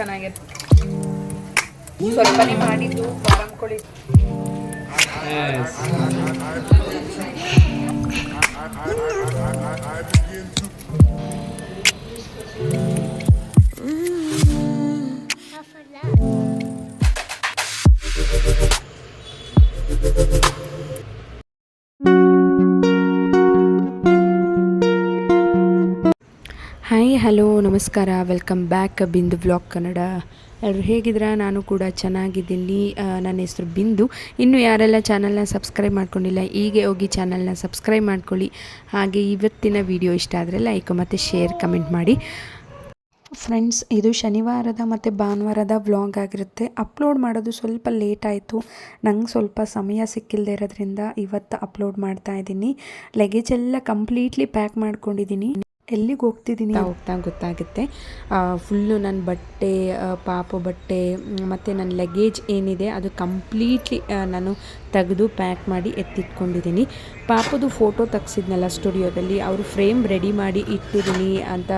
ಚೆನ್ನಾಗಿರುತ್ತೆ ಸ್ವಲ್ಪನೇ ಮಾಡಿದ್ದು ಫಾರಂ ಕೋಳಿ. ಹಾಯ್ ಹಲೋ, ನಮಸ್ಕಾರ. Welcome back Bindu blog Kannada. ಎಲ್ಲರೂ ಹೇಗಿದ್ದೀರಾ? ನಾನು ಕೂಡ ಚೆನ್ನಾಗಿದ್ದೀನಿ. ನನ್ನ ಹೆಸರು ಬಿಂದು. ಇನ್ನು ಯಾರೆಲ್ಲ ಚಾನಲ್ನ ಸಬ್ಸ್ಕ್ರೈಬ್ ಮಾಡ್ಕೊಂಡಿಲ್ಲ, ಹೀಗೆ ಹೋಗಿ ಚಾನಲ್ನ ಸಬ್ಸ್ಕ್ರೈಬ್ ಮಾಡ್ಕೊಳ್ಳಿ. ಹಾಗೆ ಇವತ್ತಿನ ವಿಡಿಯೋ ಇಷ್ಟ ಆದರೆ ಲೈಕ್ ಮತ್ತು ಶೇರ್, ಕಮೆಂಟ್ ಮಾಡಿ. ಫ್ರೆಂಡ್ಸ್, ಇದು ಶನಿವಾರದ ಮತ್ತು ಭಾನುವಾರದ ವ್ಲಾಗ್ ಆಗಿರುತ್ತೆ. ಅಪ್ಲೋಡ್ ಮಾಡೋದು ಸ್ವಲ್ಪ ಲೇಟ್ ಆಯಿತು. ನಂಗೆ ಸ್ವಲ್ಪ ಸಮಯ ಸಿಕ್ಕಿಲ್ಲದೆ ಇರೋದ್ರಿಂದ ಇವತ್ತು ಅಪ್ಲೋಡ್ ಮಾಡ್ತಾ ಇದ್ದೀನಿ. ಲಗೇಜ್ ಎಲ್ಲ ಕಂಪ್ಲೀಟ್ಲಿ ಪ್ಯಾಕ್ ಮಾಡ್ಕೊಂಡಿದ್ದೀನಿ. ಎಲ್ಲಿಗೆ ಹೋಗ್ತಿದ್ದೀನಿ ಹೋಗ್ತಾ ಗೊತ್ತಾಗುತ್ತೆ. ಫುಲ್ಲು ನನ್ನ ಬಟ್ಟೆ ಪಾಪ ಬಟ್ಟೆ ಮತ್ತು ನನ್ನ ಲಗೇಜ್ ಏನಿದೆ ಅದು ಕಂಪ್ಲೀಟ್ಲಿ ನಾನು ತೆಗೆದು ಪ್ಯಾಕ್ ಮಾಡಿ ಎತ್ತಿಟ್ಕೊಂಡಿದ್ದೀನಿ ಪಾಪದು ಫೋಟೋ ತೆಗ್ಸಿದ್ನಲ್ಲ ಸ್ಟುಡಿಯೋದಲ್ಲಿ ಅವರು ಫ್ರೇಮ್ ರೆಡಿ ಮಾಡಿ ಇಟ್ಟಿದ್ದೀನಿ ಅಂತ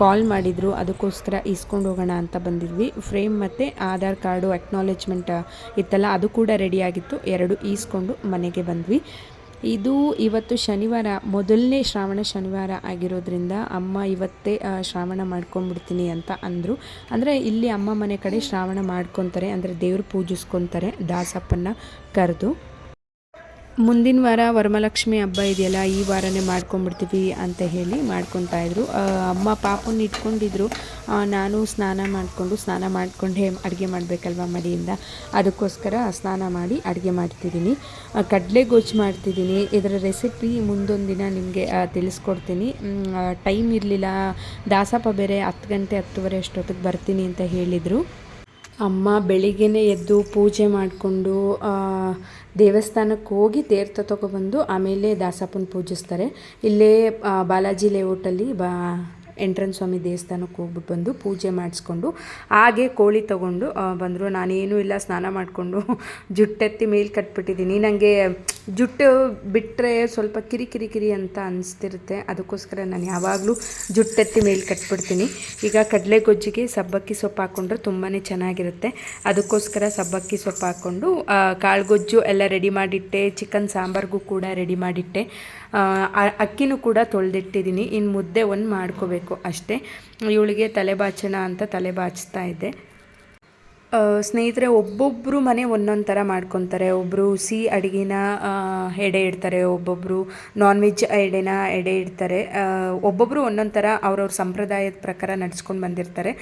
ಕಾಲ್ ಮಾಡಿದರು. ಅದಕ್ಕೋಸ್ಕರ ಇಸ್ಕೊಂಡು ಹೋಗೋಣ ಅಂತ ಬಂದಿದ್ವಿ. ಫ್ರೇಮ್ ಮತ್ತು ಆಧಾರ್ ಕಾರ್ಡು ಅಕ್ನಾಲೇಜ್ಮೆಂಟ್ ಇತ್ತಲ್ಲ, ಅದು ಕೂಡ ರೆಡಿಯಾಗಿತ್ತು ಎರಡು ಈಸ್ಕೊಂಡು ಮನೆಗೆ ಬಂದ್ವಿ. ಇದು ಇವತ್ತು ಶನಿವಾರ, ಮೊದಲನೇ ಶ್ರಾವಣ ಶನಿವಾರ ಆಗಿರೋದ್ರಿಂದ ಅಮ್ಮ ಇವತ್ತೇ ಶ್ರಾವಣ ಮಾಡ್ಕೊಂಡ್ಬಿಡ್ತೀನಿ ಅಂತ ಅಂದರು. ಅಂದರೆ ಇಲ್ಲಿ ಅಮ್ಮ ಮನೆ ಕಡೆ ಶ್ರಾವಣ ಮಾಡ್ಕೊತಾರೆ, ಅಂದರೆ ದೇವ್ರು ಪೂಜಿಸ್ಕೊತಾರೆ ದಾಸಪ್ಪನ ಕರೆದು. ಮುಂದಿನ ವಾರ ವರಮಲಕ್ಷ್ಮಿ ಹಬ್ಬ ಇದೆಯಲ್ಲ, ಈ ವಾರನೇ ಮಾಡ್ಕೊಂಬಿಡ್ತೀವಿ ಅಂತ ಹೇಳಿ ಮಾಡ್ಕೊತಾ ಇದ್ರು. ಅಮ್ಮ ಪಾಪನ ಇಟ್ಕೊಂಡಿದ್ರು. ನಾನು ಸ್ನಾನ ಮಾಡಿಕೊಂಡು ಸ್ನಾನ ಮಾಡಿಕೊಂಡೇ ಅಡುಗೆ ಮಾಡಬೇಕಲ್ವ ಮಡಿಯಿಂದ ಅದಕ್ಕೋಸ್ಕರ ಸ್ನಾನ ಮಾಡಿ ಅಡುಗೆ ಮಾಡ್ತಿದ್ದೀನಿ. ಕಡಲೆ ಗೊಜ್ಜು ಮಾಡ್ತಿದ್ದೀನಿ. ಇದರ ರೆಸಿಪಿ ಮುಂದೊಂದು ದಿನ ನಿಮಗೆ ತಿಳಿಸ್ಕೊಡ್ತೀನಿ. ಟೈಮ್ ಇರಲಿಲ್ಲ. ದಾಸಪ್ಪ ಬೇರೆ ಹತ್ತು ಗಂಟೆ ಹತ್ತುವರೆ ಅಷ್ಟೊತ್ತಿಗೆ ಬರ್ತೀನಿ ಅಂತ ಹೇಳಿದರು. ಅಮ್ಮ ಬೆಳಿಗ್ಗೆನೇ ಎದ್ದು ಪೂಜೆ ಮಾಡಿಕೊಂಡು ದೇವಸ್ಥಾನಕ್ಕೆ ಹೋಗಿ ತೀರ್ಥ ತಗೊಬಂದು ಆಮೇಲೆ ದಾಸಪ್ಪನ ಪೂಜಿಸ್ತಾರೆ. ಇಲ್ಲೇ ಬಾಲಾಜಿ ಲೇಔಟಲ್ಲಿ ಬಾ ಎಂಟ್ರನ್ ಸ್ವಾಮಿ ದೇವಸ್ಥಾನಕ್ಕೆ ಹೋಗ್ಬಿಟ್ಟು ಬಂದು ಪೂಜೆ ಮಾಡಿಸ್ಕೊಂಡು ಹಾಗೆ ಕೋಳಿ ತೊಗೊಂಡು ಬಂದರು. ನಾನೇನು ಇಲ್ಲ ಸ್ನಾನ ಮಾಡಿಕೊಂಡು ಜುಟ್ಟೆತ್ತಿ ಮೇಲೆ ಕಟ್ಬಿಟ್ಟಿದ್ದೀನಿ. ನನಗೆ ಜುಟ್ಟು ಬಿಟ್ಟರೆ ಸ್ವಲ್ಪ ಕಿರಿ ಕಿರಿ ಕಿರಿ ಅಂತ ಅನಿಸ್ತಿರುತ್ತೆ. ಅದಕ್ಕೋಸ್ಕರ ನಾನು ಯಾವಾಗಲೂ ಜುಟ್ಟೆತ್ತಿ ಮೇಲೆ ಕಟ್ಬಿಡ್ತೀನಿ. ಈಗ ಕಡಲೆ ಗೊಜ್ಜಿಗೆ ಸಬ್ಬಕ್ಕಿ ಸೊಪ್ಪು ಹಾಕ್ಕೊಂಡ್ರೆ ತುಂಬಾ ಚೆನ್ನಾಗಿರುತ್ತೆ. ಅದಕ್ಕೋಸ್ಕರ ಸಬ್ಬಕ್ಕಿ ಸೊಪ್ಪು ಹಾಕ್ಕೊಂಡು ಆ, ಕಾಳು ಗೊಜ್ಜು ಎಲ್ಲ ರೆಡಿ ಮಾಡಿಟ್ಟೆ. ಚಿಕನ್ ಸಾಂಬಾರ್ಗೂ ಕೂಡ ರೆಡಿ ಮಾಡಿಟ್ಟೆ. ಅಕ್ಕಿನೂ ಕೂಡ ತೊಳೆದಿಟ್ಟಿದ್ದೀನಿ. ಇನ್ನು ಮುದ್ದೆ ಒಂದು ಮಾಡ್ಕೋಬೇಕು ಅಷ್ಟೇ. ಇವಳಿಗೆ ತಲೆ ಬಾಚೋಣ ಅಂತ ತಲೆ ಬಾಚ್ತಾ ಇದ್ದೆ ಸ್ನೇಹಿತರೆ ಒಬ್ಬೊಬ್ಬರು ಮನೆ ಒಂದೊಂದು ಥರ ಮಾಡ್ಕೊತಾರೆ. ಒಬ್ಬರು ಸಿಹಿ ಅಡುಗೆನ ಎಡೆ ಇಡ್ತಾರೆ ಒಬ್ಬೊಬ್ಬರು ನಾನ್ ವೆಜ್ ಎಡೆನ ಎಡೆ ಇಡ್ತಾರೆ. ಒಬ್ಬೊಬ್ಬರು ಒಂದೊಂದು ಥರ ಅವ್ರವ್ರ ಸಂಪ್ರದಾಯದ ಪ್ರಕಾರ ನಡ್ಸ್ಕೊಂಡು ಬಂದಿರ್ತಾರೆ.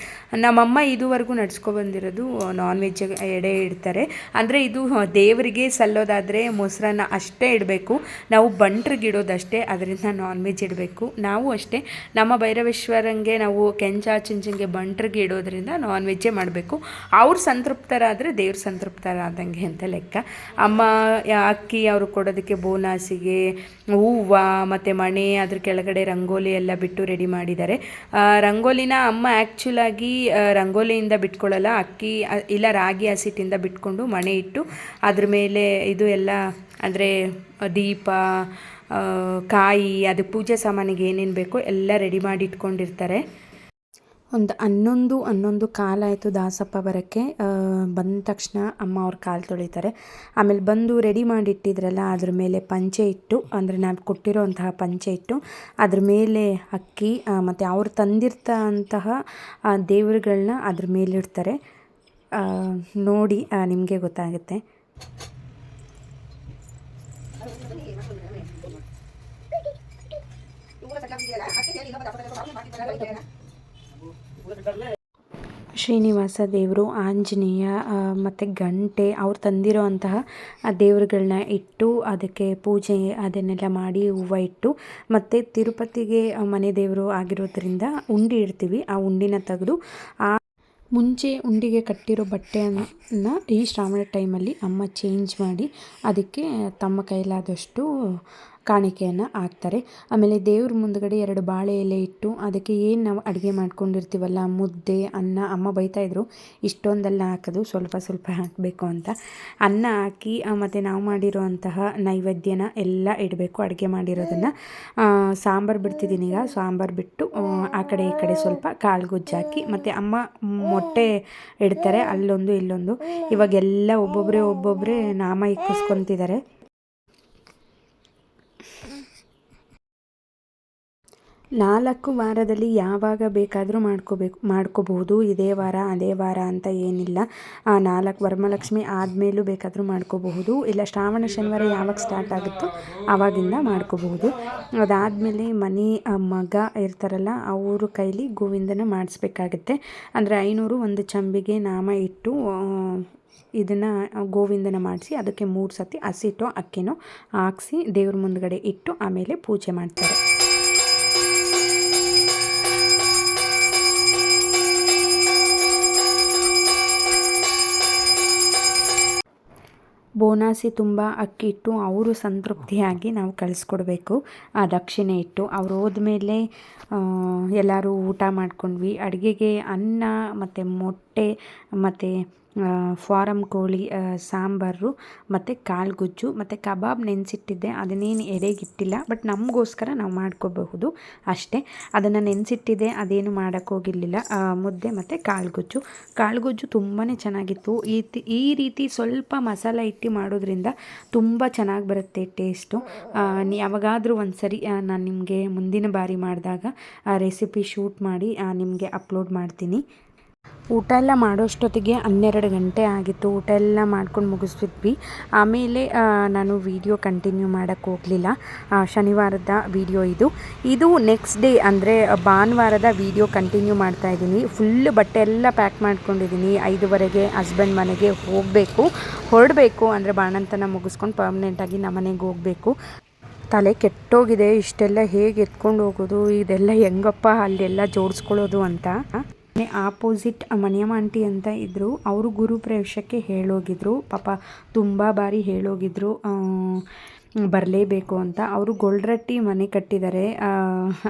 ನಮ್ಮಮ್ಮ ಇದುವರೆಗೂ ನಡ್ಸ್ಕೊಂಡು ಬಂದಿರೋದು ನಾನ್ ವೆಜ್ ಎಡೆ ಇಡ್ತಾರೆ. ಅಂದರೆ ಇದು ದೇವರಿಗೆ ಸಲ್ಲೋದಾದರೆ ಮೊಸರನ್ನ ಅಷ್ಟೇ ಇಡಬೇಕು. ನಾವು ಬಂಟ್ರಿಗೆ ಇಡೋದಷ್ಟೇ ಅದರಿಂದ ನಾನ್ ವೆಜ್ ಇಡಬೇಕು. ನಾವು ಅಷ್ಟೇ, ನಮ್ಮ ಭೈರವೇಶ್ವರಂಗೆ ನಾವು ಕೆಂಚ, ಚುಂಚಂಗೆ ಬಂಟ್ರಿಗೆ ಇಡೋದ್ರಿಂದ ನಾನ್ ವೆಜ್ಜೇ ಮಾಡಬೇಕು. ಅವ್ರು ಸಂತೃಪ್ತರಾದರೆ ದೇವ್ರು ಸಂತೃಪ್ತರಾದಂಗೆ ಅಂತ ಲೆಕ್ಕ. ಅಮ್ಮ, ಅಕ್ಕಿ ಅವರು ಕೊಡೋದಕ್ಕೆ ಬೋನಾಸಿಗೆ ಹೂವು, ಮತ್ತು ಮಣೆ, ಅದ್ರ ಕೆಳಗಡೆ ರಂಗೋಲಿ ಎಲ್ಲ ಬಿಟ್ಟು ರೆಡಿ ಮಾಡಿದ್ದಾರೆ. ರಂಗೋಲಿನ ಅಮ್ಮ ಆ್ಯಕ್ಚುಲಾಗಿ ರಂಗೋಲಿಯಿಂದ ಬಿಟ್ಕೊಳ್ಳಲ್ಲ ಅಕ್ಕಿ ಇಲ್ಲ ರಾಗಿ ಹಸಿಟ್ಟಿಂದ ಬಿಟ್ಕೊಂಡು ಮಣೆ ಇಟ್ಟು ಅದ್ರ ಮೇಲೆ ಇದು ಎಲ್ಲ ಅಂದರೆ ದೀಪ ಕಾಯಿ, ಅದು ಪೂಜೆ ಸಾಮಾನಿಗೆ ಏನೇನು ಬೇಕೋ ಎಲ್ಲ ರೆಡಿ ಮಾಡಿ ಇಟ್ಕೊಂಡಿರ್ತಾರೆ. ಒಂದು ಹನ್ನೊಂದು ಹನ್ನೊಂದು ಕಾಲಾಯಿತು ದಾಸಪ್ಪ ಬರೋಕ್ಕೆ. ಬಂದ ತಕ್ಷಣ ಅಮ್ಮ ಅವ್ರ ಕಾಲು ತೊಳಿತಾರೆ. ಆಮೇಲೆ ಬಂದು ರೆಡಿ ಮಾಡಿ ಇಟ್ಟಿದ್ರಲ್ಲ ಅದ್ರ ಮೇಲೆ ಪಂಚೆ ಇಟ್ಟು, ಅಂದರೆ ನಾವು ಕೊಟ್ಟಿರೋಂತಹ ಪಂಚೆ ಇಟ್ಟು, ಅದ್ರ ಮೇಲೆ ಅಕ್ಕಿ ಮತ್ತು ಅವ್ರು ತಂದಿರ್ತಂತಹ ದೇವರುಗಳನ್ನ ಅದ್ರ ಮೇಲಿಡ್ತಾರೆ ನೋಡಿ ನಿಮಗೆ ಗೊತ್ತಾಗುತ್ತೆ. ಶ್ರೀನಿವಾಸ ದೇವರು, ಆಂಜನೇಯ ಮತ್ತು ಗಂಟೆ ಅವ್ರು ತಂದಿರೋ ಅಂತಹ ದೇವರುಗಳನ್ನ ಇಟ್ಟು ಅದಕ್ಕೆ ಪೂಜೆ ಅದನ್ನೆಲ್ಲ ಮಾಡಿ ಹೂವು ಇಟ್ಟು, ಮತ್ತು ತಿರುಪತಿಗೆ ಮನೆ ದೇವರು ಆಗಿರೋದ್ರಿಂದ ಉಂಡಿ ಇಡ್ತೀವಿ. ಆ ಉಂಡಿನ ತೆಗೆದು ಆ ಮುಂಚೆ ಉಂಡಿಗೆ ಕಟ್ಟಿರೋ ಬಟ್ಟೆಯನ್ನು ಈ ಶ್ರಾವಣ ಟೈಮಲ್ಲಿ ಅಮ್ಮ ಚೇಂಜ್ ಮಾಡಿ ಅದಕ್ಕೆ ತಮ್ಮ ಕೈಲಾದಷ್ಟು ಕಾಣಿಕೆಯನ್ನು ಹಾಕ್ತಾರೆ. ಆಮೇಲೆ ದೇವ್ರ ಮುಂದ್ಗಡೆ ಎರಡು ಬಾಳೆ ಎಲೆ ಇಟ್ಟು ಅದಕ್ಕೆ ಏನು ನಾವು ಅಡುಗೆ ಮಾಡ್ಕೊಂಡಿರ್ತೀವಲ್ಲ, ಮುದ್ದೆ, ಅನ್ನ, ಅಮ್ಮ ಬೈತಾಯಿದ್ರು ಇಷ್ಟೊಂದೆಲ್ಲ ಹಾಕೋದು, ಸ್ವಲ್ಪ ಸ್ವಲ್ಪ ಹಾಕಬೇಕು ಅಂತ. ಅನ್ನ ಹಾಕಿ ಮತ್ತು ನಾವು ಮಾಡಿರುವಂತಹ ನೈವೇದ್ಯನ ಎಲ್ಲ ಇಡಬೇಕು, ಅಡುಗೆ ಮಾಡಿರೋದನ್ನು. ಸಾಂಬಾರು ಬಿಡ್ತಿದ್ದೀನಿ ಈಗ, ಸಾಂಬಾರು ಬಿಟ್ಟು, ಆ ಕಡೆ ಈ ಕಡೆ ಸ್ವಲ್ಪ ಕಾಳು ಗೊಜ್ಜು ಹಾಕಿ, ಮತ್ತು ಅಮ್ಮ ಮೊಟ್ಟೆ ಇಡ್ತಾರೆ, ಅಲ್ಲೊಂದು ಇಲ್ಲೊಂದು. ಇವಾಗೆಲ್ಲ ಒಬ್ಬೊಬ್ಬರೇ ಒಬ್ಬೊಬ್ಬರೇ ನಾಮ ಇಕ್ಕಿಸ್ಕೊತಿದ್ದಾರೆ. ನಾಲ್ಕು ವಾರದಲ್ಲಿ ಯಾವಾಗ ಬೇಕಾದರೂ ಮಾಡ್ಕೋಬೇಕು ಮಾಡ್ಕೋಬಹುದು. ಇದೇ ವಾರ, ಅದೇ ವಾರ ಅಂತ ಏನಿಲ್ಲ. ಆ ನಾಲ್ಕು ವರಮಲಕ್ಷ್ಮಿ ಆದಮೇಲೂ ಬೇಕಾದರೂ ಮಾಡ್ಕೋಬಹುದು. ಇಲ್ಲ, ಶ್ರಾವಣ, ಶನಿವಾರ ಯಾವಾಗ ಸ್ಟಾರ್ಟ್ ಆಗುತ್ತೋ ಆವಾಗಿಂದ ಮಾಡ್ಕೋಬಹುದು. ಅದಾದಮೇಲೆ ಮನೆ ಮಗ ಇರ್ತಾರಲ್ಲ, ಅವ್ರ ಕೈಲಿ ಗೋವಿಂದನ ಮಾಡಿಸ್ಬೇಕಾಗತ್ತೆ. ಅಂದರೆ ಐನೂರು ಒಂದು ಚಂಬಿಗೆ ನಾಮ ಇಟ್ಟು ಇದನ್ನು ಗೋವಿಂದನ ಮಾಡಿಸಿ, ಅದಕ್ಕೆ ಮೂರು ಸತಿ ಹಸಿಟ್ಟು ಅಕ್ಕಿನೋ ಹಾಕ್ಸಿ ದೇವ್ರ ಮುಂದ್ಗಡೆ ಇಟ್ಟು ಆಮೇಲೆ ಪೂಜೆ ಮಾಡ್ತಾರೆ. ಬೋನಾಸಿ ತುಂಬ ಅಕ್ಕಿ ಇಟ್ಟು ಅವರು ಸಂತೃಪ್ತಿಯಾಗಿ ನಾವು ಕಳಿಸ್ಕೊಡ್ಬೇಕು. ಆ ದಕ್ಷಿಣೆ ಇಟ್ಟು ಅವ್ರು ಹೋದ್ಮೇಲೆ ಎಲ್ಲರೂ ಊಟ ಮಾಡ್ಕೊಂಡ್ವಿ. ಅಡುಗೆಗೆ ಅನ್ನ, ಮತ್ತು ಮೊಟ್ಟೆ, ಮತ್ತು ಫಾರಮ್ ಕೋಳಿ ಸಾಂಬಾರು, ಮತ್ತು ಕಾಳುಗುಜ್ಜು, ಮತ್ತು ಕಬಾಬ್ ನೆನೆಸಿಟ್ಟಿದ್ದೆ. ಅದನ್ನೇನು ಎಡೆಗಿಟ್ಟಿಲ್ಲ, ಬಟ್ ನಮಗೋಸ್ಕರ ನಾವು ಮಾಡ್ಕೋಬಹುದು ಅಷ್ಟೇ. ಅದನ್ನು ನೆನೆಸಿಟ್ಟಿದ್ದೆ ಅದೇನು ಮಾಡೋಕ್ಕೋಗಿರಲಿಲ್ಲ ಮುದ್ದೆ ಮತ್ತು ಕಾಳುಗುಜ್ಜು. ಕಾಳುಗುಜ್ಜು ಕಾಳು ಗುಜ್ಜು ತುಂಬಾ ಚೆನ್ನಾಗಿತ್ತು. ಈ ಈ ರೀತಿ ಸ್ವಲ್ಪ ಮಸಾಲ ಇಟ್ಟು ಮಾಡೋದ್ರಿಂದ ತುಂಬ ಚೆನ್ನಾಗಿ ಬರುತ್ತೆ ಟೇಸ್ಟು. ಯಾವಾಗಾದರೂ ಒಂದು ಸರಿ ನಾನು ನಿಮಗೆ ಮುಂದಿನ ಬಾರಿ ಮಾಡಿದಾಗ ರೆಸಿಪಿ ಶೂಟ್ ಮಾಡಿ ನಿಮಗೆ ಅಪ್ಲೋಡ್ ಮಾಡ್ತೀನಿ. ಊಟ ಎಲ್ಲ ಮಾಡೋಷ್ಟೊತ್ತಿಗೆ ಹನ್ನೆರಡು ಗಂಟೆ ಆಗಿತ್ತು. ಊಟ ಎಲ್ಲ ಮಾಡ್ಕೊಂಡು ಮುಗಿಸ್ಬಿಟ್ವಿ. ಆಮೇಲೆ ನಾನು ವೀಡಿಯೋ ಕಂಟಿನ್ಯೂ ಮಾಡೋಕ್ಕೆ ಹೋಗಲಿಲ್ಲ. ಶನಿವಾರದ ವೀಡಿಯೋ ಇದು. ಇದು ನೆಕ್ಸ್ಟ್ ಡೇ ಅಂದರೆ, ಭಾನುವಾರದ ವೀಡಿಯೋ ಕಂಟಿನ್ಯೂ ಮಾಡ್ತಾ ಇದ್ದೀನಿ. ಫುಲ್ ಬಟ್ಟೆ ಎಲ್ಲ ಪ್ಯಾಕ್ ಮಾಡ್ಕೊಂಡಿದ್ದೀನಿ. ಐದುವರೆಗೆ ಹಸ್ಬೆಂಡ್ ಮನೆಗೆ ಹೋಗಬೇಕು. ಹೊರಡಬೇಕು ಅಂದರೆ ಬಾಣಂತನ ಮುಗಿಸ್ಕೊಂಡು ಪರ್ಮನೆಂಟಾಗಿ ನಮ್ಮ ಮನೆಗೆ ಹೋಗಬೇಕು. ತಲೆ ಕೆಟ್ಟೋಗಿದೆ. ಇಷ್ಟೆಲ್ಲ ಹೇಗೆ ಎತ್ಕೊಂಡು ಹೋಗೋದು? ಇದೆಲ್ಲ ಹೆಂಗಪ್ಪ? ಅಲ್ಲೆಲ್ಲ ಜೋಡಿಸ್ಕೊಳ್ಳೋದು ಅಂತ. ಆಪೋಸಿಟ್ ಮನಿಯಮ್ಮ ಆಂಟಿ ಅಂತ ಇದ್ದರು ಅವರು ಗುರು ಪ್ರವೇಶಕ್ಕೆ ಹೇಳೋಗಿದ್ರು. ಪಾಪ ತುಂಬ ಬಾರಿ ಹೇಳೋಗಿದ್ರು. ಬರಲೇಬೇಕು ಅಂತ. ಅವರು ಗೊಲ್ರಟ್ಟಿ ಮನೆ ಕಟ್ಟಿದ್ದಾರೆ.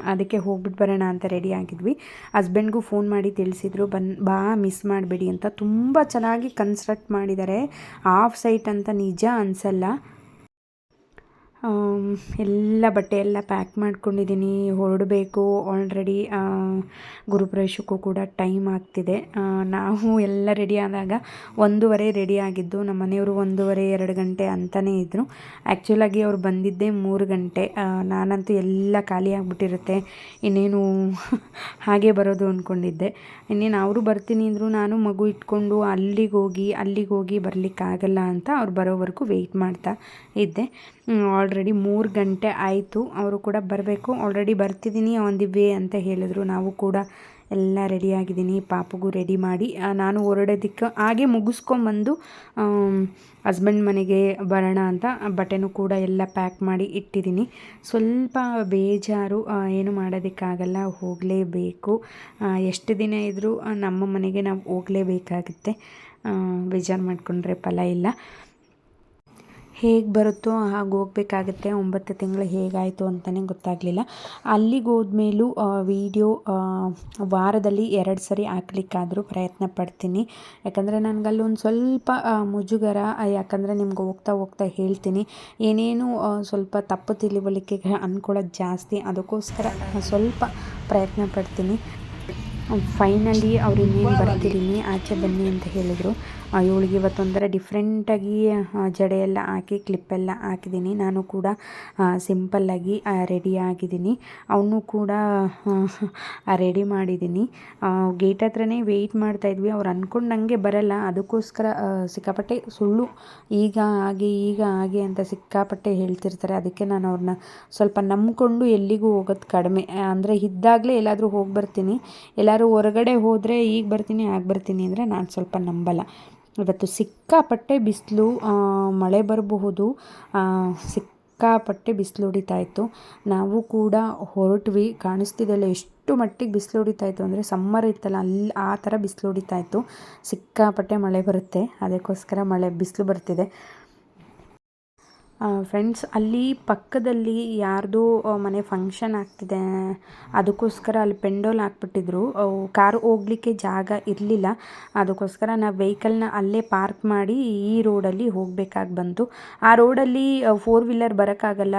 ಅದಕ್ಕೆ ಹೋಗ್ಬಿಟ್ಟು ಬರೋಣ ಅಂತ ರೆಡಿ ಆಗಿದ್ವಿ. ಹಸ್ಬೆಂಡ್ಗೂ ಫೋನ್ ಮಾಡಿ ತಿಳಿಸಿದ್ರು. ಬನ್, ಬಾ ಮಿಸ್ ಮಾಡಬೇಡಿ ಅಂತ. ತುಂಬ ಚೆನ್ನಾಗಿ ಕನ್ಸ್ಟ್ರಕ್ಟ್ ಮಾಡಿದ್ದಾರೆ. ಆಫ್ ಸೈಟ್ ಅಂತ ನಿಜ ಅನಿಸಲ್ಲ. ಎಲ್ಲ ಬಟ್ಟೆ ಎಲ್ಲ ಪ್ಯಾಕ್ ಮಾಡ್ಕೊಂಡಿದ್ದೀನಿ. ಹೊರಡಬೇಕು ಆಲ್ರೆಡಿ ಗುರುಪ್ರವೇಶಕ್ಕೂ ಕೂಡ ಟೈಮ್ ಆಗ್ತಿದೆ. ನಾವು ಎಲ್ಲ ರೆಡಿ ಆದಾಗ ಒಂದೂವರೆ ರೆಡಿ ಆಗಿದ್ದು, ನಮ್ಮ ಮನೆಯವರು ಒಂದೂವರೆ, ಎರಡು ಗಂಟೆ ಅಂತಲೇ ಇದ್ದರು ಆ್ಯಕ್ಚುಲಾಗಿ ಅವ್ರು ಬಂದಿದ್ದೇ ಮೂರು ಗಂಟೆ. ನಾನಂತೂ ಎಲ್ಲ ಖಾಲಿ ಆಗಿಬಿಟ್ಟಿರುತ್ತೆ. ಇನ್ನೇನು ಹಾಗೆ ಬರೋದು ಅಂದ್ಕೊಂಡಿದ್ದೆ ಇನ್ನೇನು ಅವರು ಬರ್ತೀನಿ ಅಂದರು ನಾನು ಮಗು ಇಟ್ಕೊಂಡು ಅಲ್ಲಿಗೆ ಹೋಗಿ ಅಲ್ಲಿಗೆ ಹೋಗಿ ಬರಲಿಕ್ಕಾಗಲ್ಲ ಅಂತ ಅವ್ರು ಬರೋವರೆಗೂ ವೆಯ್ಟ್ ಮಾಡ್ತಾ ಇದ್ದೆ. ಆಲ್ರೆಡಿ ಮೂರು ಗಂಟೆ ಆಯಿತು. ಅವರು ಕೂಡ ಬರಬೇಕು. ಆಲ್ರೆಡಿ ಬರ್ತಿದ್ದೀನಿ ಆನ್ ದಿ ವೇ ಅಂತ ಹೇಳಿದ್ರು. ನಾವು ಕೂಡ ಎಲ್ಲ ರೆಡಿಯಾಗಿದ್ದೀನಿ ಪಾಪಗೂ ರೆಡಿ ಮಾಡಿ. ನಾನು ಹೊರಡೋದಕ್ಕೆ ಹಾಗೆ ಮುಗಿಸ್ಕೊಂಬಂದು ಹಸ್ಬೆಂಡ್ ಮನೆಗೆ ಬರೋಣ ಅಂತ ಬಟ್ಟೆನೂ ಕೂಡ ಎಲ್ಲ ಪ್ಯಾಕ್ ಮಾಡಿ ಇಟ್ಟಿದ್ದೀನಿ ಸ್ವಲ್ಪ ಬೇಜಾರು ಏನು ಮಾಡೋದಕ್ಕಾಗಲ್ಲ, ಹೋಗಲೇಬೇಕು. ಎಷ್ಟು ದಿನ ಇದ್ದರೂ ನಮ್ಮ ಮನೆಗೆ ನಾವು ಹೋಗಲೇಬೇಕಾಗುತ್ತೆ. ಬೇಜಾರು ಮಾಡಿಕೊಂಡ್ರೆ ಫಲ ಇಲ್ಲ. ಹೇಗೆ ಬರುತ್ತೋ ಹಾಗೆ ಹೋಗಬೇಕಾಗತ್ತೆ. ಒಂಬತ್ತು ತಿಂಗಳು ಹೇಗಾಯಿತು ಅಂತಲೇ ಗೊತ್ತಾಗಲಿಲ್ಲ. ಅಲ್ಲಿಗೆ ಹೋದ್ಮೇಲೂ ವೀಡಿಯೋ ವಾರದಲ್ಲಿ ಎರಡು ಸರಿ ಹಾಕ್ಲಿಕ್ಕಾದರೂ ಪ್ರಯತ್ನ ಪಡ್ತೀನಿ. ಯಾಕಂದರೆ ನನಗಲ್ಲೊಂದು ಸ್ವಲ್ಪ ಮುಜುಗರ ಯಾಕಂದರೆ ನಿಮ್ಗೆ ಹೋಗ್ತಾ ಹೋಗ್ತಾ ಹೇಳ್ತೀನಿ. ಏನೇನು ಸ್ವಲ್ಪ ತಪ್ಪು ತಿಳಿವಳಿಕೆ ಅಂದ್ಕೊಳ್ಳೋದು ಜಾಸ್ತಿ. ಅದಕ್ಕೋಸ್ಕರ ಸ್ವಲ್ಪ ಪ್ರಯತ್ನ ಪಡ್ತೀನಿ. ಫೈನಲಿ ಅವ್ರು ಇನ್ನೇನು ಬರ್ತಿದ್ದೀನಿ ಆಚೆ ಬನ್ನಿ ಅಂತ ಹೇಳಿದರು. ಇವಳಿಗೆ ಇವತ್ತೊಂಥರ ಡಿಫ್ರೆಂಟಾಗಿ ಜಡೆಯೆಲ್ಲ ಹಾಕಿ ಕ್ಲಿಪ್ಪೆಲ್ಲ ಹಾಕಿದ್ದೀನಿ. ನಾನು ಕೂಡ ಸಿಂಪಲ್ಲಾಗಿ ರೆಡಿ ಆಗಿದ್ದೀನಿ. ಅವನು ಕೂಡ ರೆಡಿ ಮಾಡಿದ್ದೀನಿ. ಗೇಟ್ ಹತ್ರನೇ ವೆಯ್ಟ್ ಮಾಡ್ತಾಯಿದ್ವಿ ಅವ್ರು ಅಂದ್ಕೊಂಡಂಗೆ ಬರಲ್ಲ. ಅದಕ್ಕೋಸ್ಕರ ಸಿಕ್ಕಾಪಟ್ಟೆ ಸುಳ್ಳು ಈಗ ಹಾಗೆ ಈಗ ಹಾಗೆ ಅಂತ ಸಿಕ್ಕಾಪಟ್ಟೆ ಹೇಳ್ತಿರ್ತಾರೆ. ಅದಕ್ಕೆ ನಾನು ಅವ್ರನ್ನ ಸ್ವಲ್ಪ ನಂಬಿಕೊಂಡು ಎಲ್ಲಿಗೂ ಹೋಗೋದು ಕಡಿಮೆ. ಅಂದರೆ ಇದ್ದಾಗಲೇ ಎಲ್ಲಾದರೂ ಹೋಗಿ ಬರ್ತೀನಿ. ಎಲ್ಲರೂ ಹೊರಗಡೆ ಹೋದರೆ ಈಗ ಬರ್ತೀನಿ, ಆಗ ಬರ್ತೀನಿ ಅಂದರೆ ನಾನು ಸ್ವಲ್ಪ ನಂಬಲ್ಲ. ಇವತ್ತು ಸಿಕ್ಕಾಪಟ್ಟೆ ಬಿಸಿಲು ಮಳೆ ಬರಬಹುದು. ಸಿಕ್ಕಾಪಟ್ಟೆ ಬಿಸಿಲು ಹೊಡಿತಾ ಇತ್ತು. ನಾವು ಕೂಡ ಹೊರಟ್ವಿ. ಕಾಣಿಸ್ತಿದೆಯಲ್ಲ ಎಷ್ಟು ಮಟ್ಟಿಗೆ ಬಿಸಿಲು ಹೊಡಿತಾ ಇತ್ತು ಅಂದರೆ ಸಮ್ಮರ್ ಇತ್ತಲ್ಲ, ಅಲ್ಲಿ ಆ ಥರ ಬಿಸಿಲು ಹೊಡಿತಾ ಇತ್ತು. ಸಿಕ್ಕಾಪಟ್ಟೆ ಮಳೆ ಬರುತ್ತೆ. ಅದಕ್ಕೋಸ್ಕರ ಮಳೆ, ಬಿಸಿಲು ಬರ್ತಿದೆ. ಫ್ರೆಂಡ್ಸ್ ಅಲ್ಲಿ ಪಕ್ಕದಲ್ಲಿ ಯಾರ್ದೋ ಮನೆ ಫಂಕ್ಷನ್ ಆಗ್ತಿದೆ. ಅದಕ್ಕೋಸ್ಕರ ಅಲ್ಲಿ ಪೆಂಡೋಲ್ ಹಾಕ್ಬಿಟ್ಟಿದ್ರು. ಕಾರು ಹೋಗ್ಲಿಕ್ಕೆ ಜಾಗ ಇರಲಿಲ್ಲ. ಅದಕ್ಕೋಸ್ಕರ ನಾವು ವೆಹಿಕಲ್ನ ಅಲ್ಲೇ ಪಾರ್ಕ್ ಮಾಡಿ ಈ ರೋಡಲ್ಲಿ ಹೋಗಬೇಕಾಗಿ ಬಂತು. ಆ ರೋಡಲ್ಲಿ ಫೋರ್ ವೀಲರ್ ಬರೋಕ್ಕಾಗಲ್ಲ.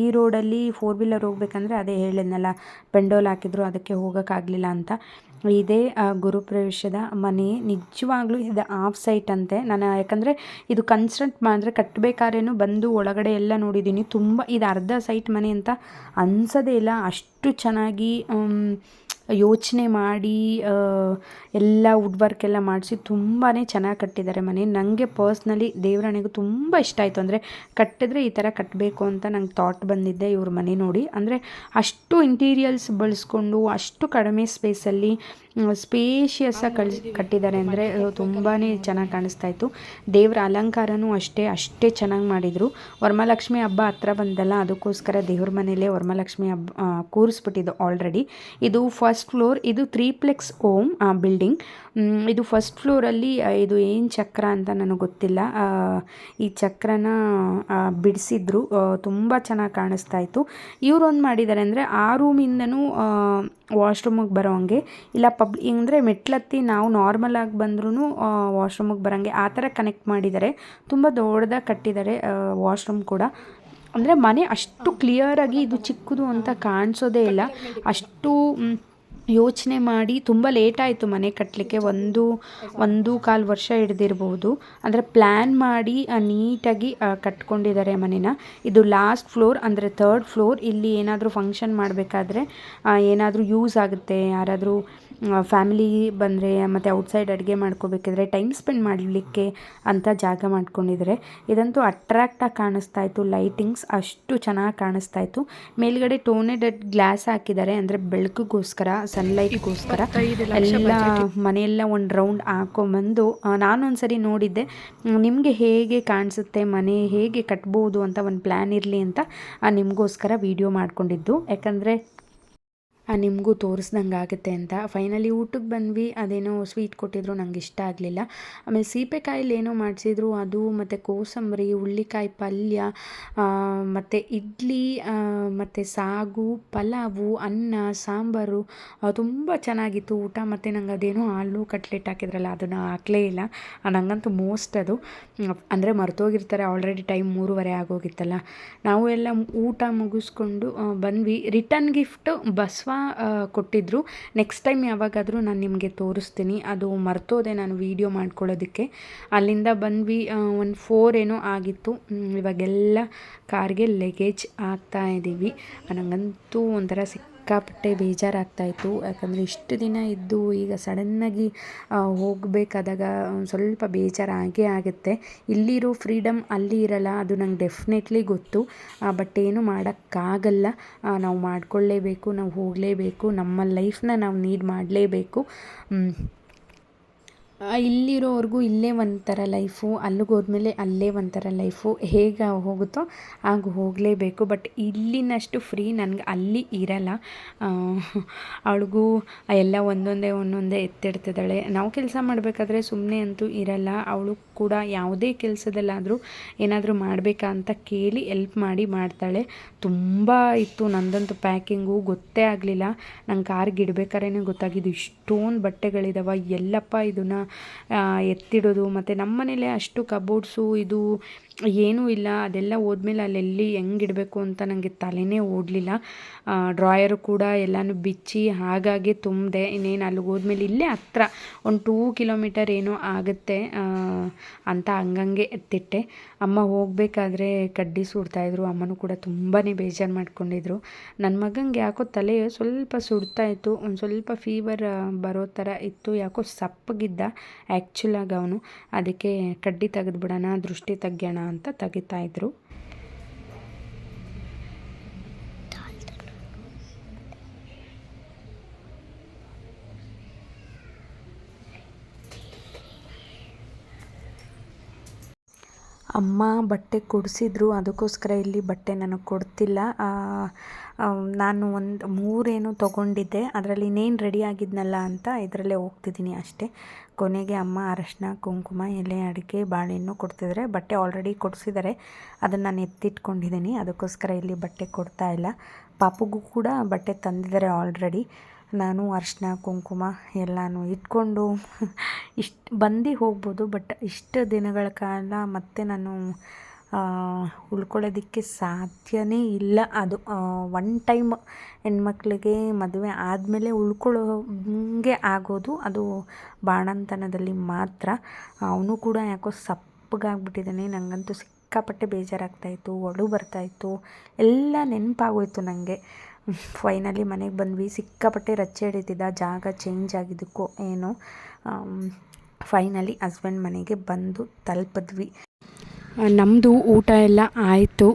ಈ ರೋಡಲ್ಲಿ ಫೋರ್ ವೀಲರ್ ಹೋಗ್ಬೇಕಂದ್ರೆ ಅದೇ ಹೇಳಿದ್ನಲ್ಲ, ಪೆಂಡೋಲ್ ಹಾಕಿದ್ರು, ಅದಕ್ಕೆ ಹೋಗೋಕ್ಕಾಗಲಿಲ್ಲ ಅಂತ. ಇದೇ ಗುರುಪ್ರವೇಶದ ಮನೆ. ನಿಜವಾಗ್ಲೂ ಇದು ಆಫ್ ಸೈಟ್ ಅಂತೆ. ನಾನು ಯಾಕಂದರೆ ಇದು ಕನ್ಸ್ಟ್ರಕ್ಟ್ ಮಾಡಿದ್ರೆ ಕಟ್ಟಬೇಕಾದ್ರೇನು ಬಂದು ಒಳಗಡೆ ಎಲ್ಲ ನೋಡಿದ್ದೀನಿ. ತುಂಬ, ಇದು ಅರ್ಧ ಸೈಟ್ ಮನೆ ಅಂತ ಅನ್ಸೋದೇ ಇಲ್ಲ. ಅಷ್ಟು ಚೆನ್ನಾಗಿ ಯೋಚನೆ ಮಾಡಿ ಎಲ್ಲ ವುಡ್ ವರ್ಕ್ ಎಲ್ಲ ಮಾಡಿಸಿ ತುಂಬಾ ಚೆನ್ನಾಗಿ ಕಟ್ಟಿದ್ದಾರೆ ಮನೆ. ನನಗೆ ಪರ್ಸ್ನಲಿ ದೇವರಾಣೆಗೂ ತುಂಬ ಇಷ್ಟ ಆಯಿತು. ಅಂದರೆ ಕಟ್ಟಿದ್ರೆ ಈ ಥರ ಕಟ್ಟಬೇಕು ಅಂತ ನಂಗೆ ಥಾಟ್ ಬಂದಿದ್ದೆ ಇವ್ರ ಮನೆ ನೋಡಿ. ಅಂದರೆ ಅಷ್ಟು ಇಂಟೀರಿಯಲ್ಸ್ ಬಳಸ್ಕೊಂಡು, ಅಷ್ಟು ಕಡಿಮೆ ಸ್ಪೇಸಲ್ಲಿ ಸ್ಪೇಷಿಯಸ್ಸಾಗಿ ಕಳಿಸ್ ಕಟ್ಟಿದ್ದಾರೆ ಅಂದರೆ ತುಂಬಾ ಚೆನ್ನಾಗಿ ಕಾಣಿಸ್ತಾ ಇತ್ತು. ದೇವರ ಅಲಂಕಾರನೂ ಅಷ್ಟೇ ಅಷ್ಟೇ ಚೆನ್ನಾಗಿ ಮಾಡಿದರು. ವರಮಹಾಲಕ್ಷ್ಮಿ ಹಬ್ಬ ಹತ್ರ ಬಂದಲ್ಲ ಅದಕ್ಕೋಸ್ಕರ ದೇವ್ರ ಮನೇಲೇ ವರಮಹಾಲಕ್ಷ್ಮಿ ಹಬ್ಬ ಆ, ಕೂರಿಸ್ಬಿಟ್ಟಿದ್ದು ಆಲ್ರೆಡಿ ಇದು ಫಸ್ಟ್ ಫ್ಲೋರ್ ಇದು ತ್ರೀಪ್ಲೆಕ್ಸ್ ಓಮ್ ಬಿಲ್ಡಿಂಗ್ ಇದು ಫಸ್ಟ್ ಫ್ಲೋರಲ್ಲಿ ಇದು ಏನು ಚಕ್ರ ಅಂತ ನನಗೆ ಗೊತ್ತಿಲ್ಲ. ಈ ಚಕ್ರನ ಬಿಡಿಸಿದ್ರು ತುಂಬ ಚೆನ್ನಾಗಿ ಕಾಣಿಸ್ತಾ ಇತ್ತು. ಇವ್ರು ಒಂದು ಮಾಡಿದ್ದಾರೆ ಅಂದರೆ ಆ ರೂಮಿಂದನೂ ವಾಶ್ರೂಮಿಗೆ ಬರೋ ಹಂಗೆ. ಇಲ್ಲ ಪಬ್, ಅಂದರೆ ಮೆಟ್ಲತ್ತಿ ನಾವು ನಾರ್ಮಲ್ ಆಗಿ ಬಂದ್ರೂ ವಾಶ್ರೂಮಿಗೆ ಬರೋಂಗೆ ಆ ಥರ ಕನೆಕ್ಟ್ ಮಾಡಿದ್ದಾರೆ ತುಂಬ ದೊಡ್ಡದಾಗಿ ಕಟ್ಟಿದ್ದಾರೆ ವಾಶ್ರೂಮ್ ಕೂಡ. ಅಂದರೆ ಮನೆ ಅಷ್ಟು ಕ್ಲಿಯರಾಗಿ ಇದು ಚಿಕ್ಕದು ಅಂತ ಕಾಣಿಸೋದೇ ಇಲ್ಲ. ಅಷ್ಟು ಯೋಚನೆ ಮಾಡಿ ತುಂಬ ಲೇಟ್ ಆಯಿತು ಮನೆ ಕಟ್ಟಲಿಕ್ಕೆ ಒಂದು ಒಂದು ಕಾಲು ವರ್ಷ ಹಿಡ್ದಿರ್ಬೋದು. ಅಂದರೆ ಪ್ಲ್ಯಾನ್ ಮಾಡಿ ನೀಟಾಗಿ ಕಟ್ಕೊಂಡಿದ್ದಾರೆ ಮನೇನ. ಇದು ಲಾಸ್ಟ್ ಫ್ಲೋರ್ ಅಂದರೆ ಥರ್ಡ್ ಫ್ಲೋರ್ ಇಲ್ಲಿ ಏನಾದರೂ ಫಂಕ್ಷನ್ ಮಾಡಬೇಕಾದ್ರೆ ಏನಾದರೂ ಯೂಸ್ ಆಗುತ್ತೆ. ಯಾರಾದರೂ ಫ್ಯಾಮಿಲಿ ಬಂದರೆ, ಮತ್ತು ಔಟ್ಸೈಡ್ ಅಡುಗೆ ಮಾಡ್ಕೋಬೇಕಿದ್ರೆ ಟೈಮ್ ಸ್ಪೆಂಡ್ ಮಾಡಲಿಕ್ಕೆ ಅಂತ ಜಾಗ ಮಾಡ್ಕೊಂಡಿದ್ದಾರೆ. ಇದಂತೂ ಅಟ್ರ್ಯಾಕ್ಟಾಗಿ ಕಾಣಿಸ್ತಾ ಇತ್ತು. ಲೈಟಿಂಗ್ಸ್ ಅಷ್ಟು ಚೆನ್ನಾಗಿ ಕಾಣಿಸ್ತಾ ಇತ್ತು. ಮೇಲ್ಗಡೆ ಟೋನೆಡೆಡ್ ಗ್ಲಾಸ್ ಹಾಕಿದ್ದಾರೆ. ಅಂದರೆ ಬೆಳಕಿಗೋಸ್ಕರ. ಸನ್ಲೈಟ್ಗೋಸ್ಕರ ಎಲ್ಲ ಮನೆಯೆಲ್ಲ ಒಂದು ರೌಂಡ್ ಹಾಕೊಂಬಂದು ನಾನೊಂದ್ಸರಿ ನೋಡಿದ್ದೆ ನಿಮಗೆ ಹೇಗೆ ಕಾಣಿಸುತ್ತೆ ಮನೆ ಹೇಗೆ ಕಟ್ಬೋದು ಅಂತ ಒಂದು ಪ್ಲ್ಯಾನ್ ಇರಲಿ ಅಂತ ನಿಮಗೋಸ್ಕರ ವಿಡಿಯೋ ಮಾಡ್ಕೊಂಡಿದ್ದು. ಯಾಕಂದರೆ ನಿಮಗೂ ತೋರಿಸ್ದಂಗೆ ಆಗುತ್ತೆ ಅಂತ. ಫೈನಲಿ ಊಟಕ್ಕೆ ಬಂದ್ವಿ. ಅದೇನೋ ಸ್ವೀಟ್ ಕೊಟ್ಟಿದ್ರು, ನಂಗೆ ಇಷ್ಟ ಆಗಲಿಲ್ಲ. ಆಮೇಲೆ ಸೀಬೆಕಾಯಲ್ಲಿ ಏನೋ ಮಾಡಿಸಿದ್ರು. ಅದು ಮತ್ತು ಕೋಸಂಬರಿ ಹುಳ್ಳಿಕಾಯಿ ಪಲ್ಯ ಮತ್ತು ಇಡ್ಲಿ ಮತ್ತು ಸಾಗು, ಪಲಾವು, ಅನ್ನ, ಸಾಂಬಾರು. ತುಂಬ ಚೆನ್ನಾಗಿತ್ತು ಊಟ. ಮತ್ತು ನಂಗೆ ಅದೇನೋ ಆಲೂ ಕಟ್ಲೆಟ್ ಹಾಕಿದ್ರಲ್ಲ, ಅದನ್ನು ಹಾಕಲೇ ಇಲ್ಲ. ನಂಗಂತೂ ಮೋಸ್ಟ್ ಅದು. ಅಂದರೆ ಮರ್ತೋಗಿರ್ತಾರೆ. ಆಲ್ರೆಡಿ ಟೈಮ್ ಮೂರುವರೆ ಆಗೋಗಿತ್ತಲ್ಲ. ನಾವು ಎಲ್ಲ ಊಟ ಮುಗಿಸ್ಕೊಂಡು ಬಂದ್ವಿ. ರಿಟರ್ನ್ ಗಿಫ್ಟ್ ಬಸವ ಆ, ಕೊಟ್ಟಿದ್ರು. ನೆಕ್ಸ್ಟ್ ಟೈಮ್ ಯಾವಾಗಾದರೂ ನಾನು ನಿಮಗೆ ತೋರಿಸ್ತೀನಿ. ಅದು ಮರ್ತೋದೆ ನಾನು ವೀಡಿಯೋ ಮಾಡ್ಕೊಳ್ಳೋದಕ್ಕೆ. ಅಲ್ಲಿಂದ ಬಂದ್ವಿ ಒಂದು ಫೋರ್ ಏನೋ ಆಗಿತ್ತು. ಇವಾಗೆಲ್ಲ ಕಾರ್ಗೆ ಲಗೇಜ್ ಹಾಕ್ತಾ ಇದ್ದೀವಿ ನನಗಂತೂ ಒಂಥರ ಸಿಕ್ಕಾಪಟ್ಟೆ ಬೇಜಾರಾಗ್ತಾಯಿತ್ತು ಯಾಕಂದರೆ ಇಷ್ಟು ದಿನ ಇದ್ದು ಈಗ ಸಡನ್ನಾಗಿ ಹೋಗಬೇಕಾದಾಗ ಸ್ವಲ್ಪ ಬೇಜಾರಾಗೇ ಆಗೇ ಆಗುತ್ತೆ. ಇಲ್ಲಿರೋ ಫ್ರೀಡಮ್ ಅಲ್ಲಿ ಇರಲ್ಲ, ಅದು ನಂಗೆ ಡೆಫಿನೆಟ್ಲಿ ಗೊತ್ತು. ಬಟ್ ಏನು ಮಾಡೋಕ್ಕಾಗಲ್ಲ. ನಾವು ಮಾಡಿಕೊಳ್ಳೇಬೇಕು, ನಾವು ಹೋಗಲೇಬೇಕು, ನಮ್ಮ ಲೈಫ್ನ ನಾವು ನೀಡ್ ಮಾಡಲೇಬೇಕು. ಇಲ್ಲಿರೋವರೆಗೂ ಇಲ್ಲೇ ಒಂಥರ ಲೈಫು, ಅಲ್ಲಿಗೆ ಹೋದ್ಮೇಲೆ ಅಲ್ಲೇ ಒಂಥರ ಲೈಫು. ಹೇಗೆ ಹೋಗುತ್ತೋ ಹಾಗೆ ಹೋಗಲೇಬೇಕು. ಬಟ್ ಇಲ್ಲಿನಷ್ಟು ಫ್ರೀ ನನಗೆ ಅಲ್ಲಿ ಇರಲ್ಲ. ಅವಳಿಗೂ ಎಲ್ಲ ಒಂದೊಂದೇ ಒಂದೊಂದೇ ಎತ್ತಿಡ್ತಿದ್ದಾಳೆ. ನಾವು ಕೆಲಸ ಮಾಡಬೇಕಾದ್ರೆ ಸುಮ್ಮನೆ ಅಂತೂ ಇರಲ್ಲ. ಅವಳು ಕೂಡ ಯಾವುದೇ ಕೆಲಸದಲ್ಲಾದರೂ ಏನಾದರೂ ಮಾಡಬೇಕಾ ಅಂತ ಕೇಳಿ ಎಲ್ಪ್ ಮಾಡಿ ಮಾಡ್ತಾಳೆ. ತುಂಬ ಇತ್ತು ನಂದಂತೂ ಪ್ಯಾಕಿಂಗು ಗೊತ್ತೇ ಆಗಲಿಲ್ಲ. ನಂಗೆ ಕಾರ್ಗೆ ಇಡ್ಬೇಕಾದ್ರೇ ಗೊತ್ತಾಗಿದ್ದು. ಇಷ್ಟೊಂದು ಬಟ್ಟೆಗಳಿದಾವೆ. ಎಲ್ಲಪ್ಪ ಇದನ್ನು ಎತ್ತಿಡೋದು ಮತ್ತು ನಮ್ಮ ಮನೇಲೆ ಅಷ್ಟು ಕಬೋರ್ಡ್ಸು ಇದು ಏನೂ ಇಲ್ಲ, ಅದೆಲ್ಲ ಹೋದ್ಮೇಲೆ ಅಲ್ಲೆಲ್ಲಿ ಹೆಂಗೆ ಇಡಬೇಕು ಅಂತ ನನಗೆ ತಲೆನೇ ಓಡಲಿಲ್ಲ. ಡ್ರಾಯರು ಕೂಡ ಎಲ್ಲನೂ ಬಿಚ್ಚಿ ಹಾಗಾಗಿ ತುಂಬಿದೆ. ಇನ್ನೇನು ಅಲ್ಲಿಗೆ ಹೋದ್ಮೇಲೆ ಇಲ್ಲೇ ಹತ್ರ ಒಂದು ಟೂ ಕಿಲೋಮೀಟರ್ ಏನೋ ಆಗುತ್ತೆ ಅಂತ ಹಂಗಂಗೆ ಎತ್ತಿಟ್ಟೆ. ಅಮ್ಮ ಹೋಗಬೇಕಾದ್ರೆ ಕಡ್ಡಿ ಸುಡ್ತಾಯಿದ್ರು ಅಮ್ಮನೂ ಕೂಡ ತುಂಬಾ ಬೇಜಾರು ಮಾಡ್ಕೊಂಡಿದ್ರು. ನನ್ನ ಮಗಂಗೆ ಯಾಕೋ ತಲೆ ಸ್ವಲ್ಪ ಸುಡ್ತಾ ಇತ್ತು, ಒಂದು ಸ್ವಲ್ಪ ಫೀವರ್ ಬರೋ ಥರ ಇತ್ತು, ಯಾಕೋ ಸಪ್ಪಗಿದ್ದ ಆ್ಯಕ್ಚುಲಾಗಿ ಅವನು. ಅದಕ್ಕೆ ಕಡ್ಡಿ ತೆಗೆದ್ಬಿಡೋಣ, ದೃಷ್ಟಿ ತೆಗ್ಯೋಣ ಅಂತ ತೆಗಿತಾ ಅಮ್ಮ ಬಟ್ಟೆ ಕೊಡಿಸಿದ್ರು, ಅದಕ್ಕೋಸ್ಕರ ಇಲ್ಲಿ ಬಟ್ಟೆ ನನಗೆ ಕೊಡ್ತಿಲ್ಲ. ನಾನು ಒಂದು ಮೂರೇನು ತೊಗೊಂಡಿದ್ದೆ. ಅದರಲ್ಲಿ ಇನ್ನೇನು ರೆಡಿ ಆಗಿದ್ನಲ್ಲ ಅಂತ ಇದರಲ್ಲೇ ಹೋಗ್ತಿದ್ದೀನಿ ಅಷ್ಟೇ. ಕೊನೆಗೆ ಅಮ್ಮ ಅರಶಿನ, ಕುಂಕುಮ, ಎಲೆ, ಅಡಿಕೆ, ಬಾಳೆಹಣ್ಣು ಕೊಡ್ತಿದ್ದಾರೆ ಬಟ್ಟೆ ಆಲ್ರೆಡಿ ಕೊಡಿಸಿದ್ದಾರೆ ಅದನ್ನು ನಾನು ಎತ್ತಿಟ್ಕೊಂಡಿದ್ದೀನಿ ಅದಕ್ಕೋಸ್ಕರ ಇಲ್ಲಿ ಬಟ್ಟೆ ಕೊಡ್ತಾ ಇಲ್ಲ. ಪಾಪುಗೂ ಕೂಡ ಬಟ್ಟೆ ತಂದಿದ್ದಾರೆ ಆಲ್ರೆಡಿ ನಾನು ಅರಿಶಿನ, ಕುಂಕುಮ ಎಲ್ಲನೂ ಇಟ್ಕೊಂಡು ಇಷ್ಟು ಬಂದು ಹೋಗ್ಬೋದು, ಬಟ್ ಇಷ್ಟು ದಿನಗಳ ಕಾಲ ಮತ್ತೆ ನಾನು ಉಳ್ಕೊಳ್ಳೋದಕ್ಕೆ ಸಾಧ್ಯನೇ ಇಲ್ಲ. ಅದು ಒನ್ ಟೈಮ್ ಹೆಣ್ಮಕ್ಳಿಗೆ ಮದುವೆ ಆದಮೇಲೆ ಉಳ್ಕೊಳ್ಳೋಂಗೆ ಆಗೋದು ಅದು ಬಾಣಂತನದಲ್ಲಿ ಮಾತ್ರ. ಅವನು ಕೂಡ ಯಾಕೋ ಸಪ್ಪಗಾಗ್ಬಿಟ್ಟಿದ್ದಾನೆ. ನನಗಂತೂ ಸಿಕ್ಕಾಪಟ್ಟೆ ಬೇಜಾರಾಗ್ತಾಯಿತ್ತು ಒಳು ಬರ್ತಾಯಿತ್ತು ಎಲ್ಲ ನೆನಪಾಗೋಯ್ತು ನನಗೆ ಫೈನಲಿ ಮನೆಗೆ ಬಂದ್ವಿ. ಸಿಕ್ಕಾಪಟ್ಟೆ ರಚ್ಚೆ ಹಿಡಿತಿದ್ದ ಜಾಗ ಚೇಂಜ್ ಆಗಿದ್ದಕ್ಕೋ ಏನು ಫೈನಲಿ ಹಸ್ಬೆಂಡ್ ಮನೆಗೆ ಬಂದು ತಲುಪಿದ್ವಿ. ನಮ್ಮದು ಊಟ ಎಲ್ಲ ಆಯಿತು.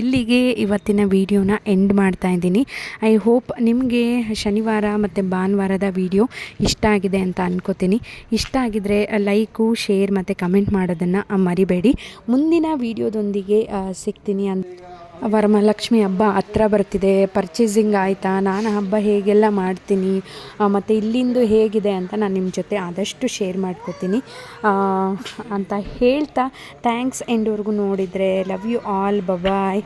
ಇಲ್ಲಿಗೆ ಇವತ್ತಿನ ವಿಡಿಯೋನ ಎಂಡ್ ಮಾಡ್ತಾ ಇದ್ದೀನಿ. ಐ ಹೋಪ್ ನಿಮಗೆ ಶನಿವಾರ ಮತ್ತು ಭಾನುವಾರದ ವೀಡಿಯೋ ಇಷ್ಟ ಆಗಿದೆ ಅಂತ ಅನ್ಕೋತೀನಿ. ಇಷ್ಟ ಆಗಿದರೆ ಲೈಕು ಶೇರ್ ಮತ್ತು ಕಮೆಂಟ್ ಮಾಡೋದನ್ನು ಮರಿಬೇಡಿ. ಮುಂದಿನ ವೀಡಿಯೋದೊಂದಿಗೆ ಸಿಗ್ತೀನಿ ಅಂತ ವರಮಹಾಲಕ್ಷ್ಮಿ ಹಬ್ಬ ಹತ್ರ ಬರ್ತಿದೆ ಪರ್ಚೇಸಿಂಗ್ ಆಯಿತಾ, ನಾನು ಹಬ್ಬ ಹೇಗೆಲ್ಲ ಮಾಡ್ತೀನಿ ಮತ್ತು ಇಲ್ಲಿಂದು ಹೇಗಿದೆ ಅಂತ ನಾನು ನಿಮ್ಮ ಜೊತೆ ಆದಷ್ಟು ಶೇರ್ ಮಾಡ್ಕೋತೀನಿ. ಅಂತ ಹೇಳ್ತಾ ಥ್ಯಾಂಕ್ಸ್ ಎಂಡ್ವರೆಗೂ ನೋಡಿದರೆ ಲವ್ ಯು ಆಲ್ ಬಬಾಯ್